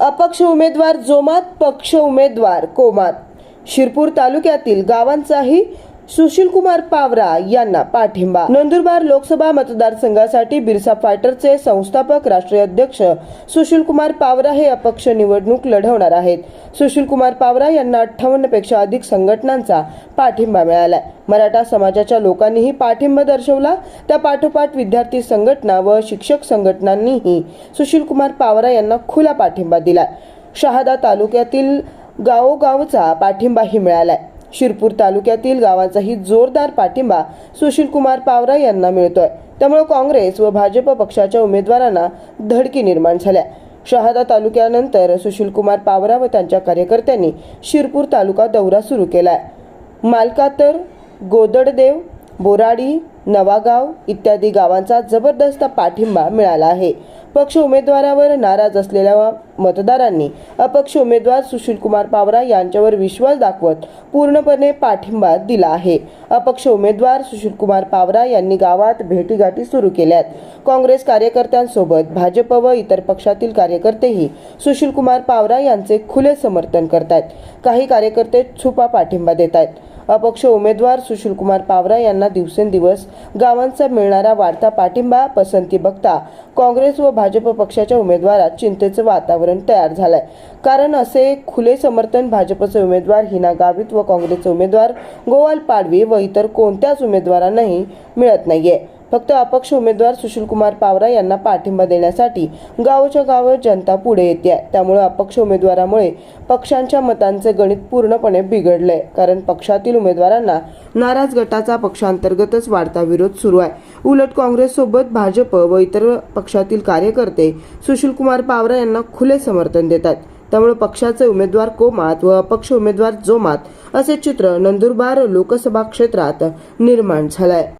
अपक्ष उमेदवार जोमात पक्ष उमेदवार कोमात. शिरपूर तालुक्यातील गावांचाही सुशीलकुमार पावरा यांना पाठिंबा. नंदुरबार लोकसभा मतदारसंघासाठी बिरसा फायटरचे संस्थापक राष्ट्रीय अध्यक्ष सुशीलकुमार पावरा हे अपक्ष निवडणूक लढवणार आहेत. सुशीलकुमार पावरा यांना अठ्ठावन्नपेक्षा अधिक संघटनांचा पाठिंबा मिळालाय. मराठा समाजाच्या लोकांनीही पाठिंबा दर्शवला. त्या पाठोपाठ विद्यार्थी संघटना व शिक्षक संघटनांनीही सुशीलकुमार पावरा यांना खुला पाठिंबा दिला शहादा तालुक्यातील गावोगावचा पाठिंबाही मिळालाय. शिरपूर तालुक्यातील गावांचाही जोरदार पाठिंबा सुशीलकुमार पावरा यांना मिळतोय. त्यामुळे काँग्रेस व भाजप पक्षाच्या उमेदवारांना धडकी निर्माण झाल्या. शहादा तालुक्यानंतर सुशीलकुमार पावरा व त्यांच्या कार्यकर्त्यांनी शिरपूर तालुका दौरा सुरू केलाय. मालकातर गोदडदेव बोराडी नवागाव इत्यादी गावांचा जबरदस्त पाठिंबा मिळाला आहे. पक्ष उमेदवारावर नाराज असलेल्या मतदारांनी अपक्ष उमेदवार सुशीलकुमार पावरा यांच्यावर विश्वास दाखवत पूर्णपणे पाठिंबा दिला आहे. अपक्ष उमेदवार सुशीलकुमार पावरा यांनी गावात भेटीगाठी सुरू केल्यात. काँग्रेस कार्यकर्त्यांसोबत भाजप व इतर पक्षातील कार्यकर्तेही सुशीलकुमार पावरा यांचे खुले समर्थन करतात काही कार्यकर्ते छुपा पाठिंबा देत आहेत अपक्ष उमेदवार सुशीलकुमार पावरा यांना दिवसेंदिवस गावांचा मिळणारा वाढता पाठिंबा पसंती बघता काँग्रेस व भाजप पक्षाच्या उमेदवारात चिंतेचं वातावरण तयार झालंय. कारण असे खुले समर्थन भाजपचे उमेदवार हिना गावित व काँग्रेसचे उमेदवार गोवाल पाडवी व इतर कोणत्याच उमेदवारांनाही मिळत नाहीये. फक्त अपक्ष उमेदवार सुशीलकुमार पावरा यांना पाठिंबा देण्यासाठी गावच्या गाव जनता पुढे येते त्यामुळे अपक्ष उमेदवारामुळे पक्षांच्या मतांचे गणित पूर्णपणे बिघडले कारण पक्षातील उमेदवारांना नाराज गटाचा पक्षांतर्गतच वाढता विरोध सुरू आहे. उलट काँग्रेससोबत भाजप व इतर पक्षातील कार्यकर्ते सुशीलकुमार पावरा यांना खुले समर्थन देतात त्यामुळे पक्षाचे उमेदवार कोमात व अपक्ष उमेदवार जोमात असे चित्र नंदुरबार लोकसभा क्षेत्रात निर्माण झालंय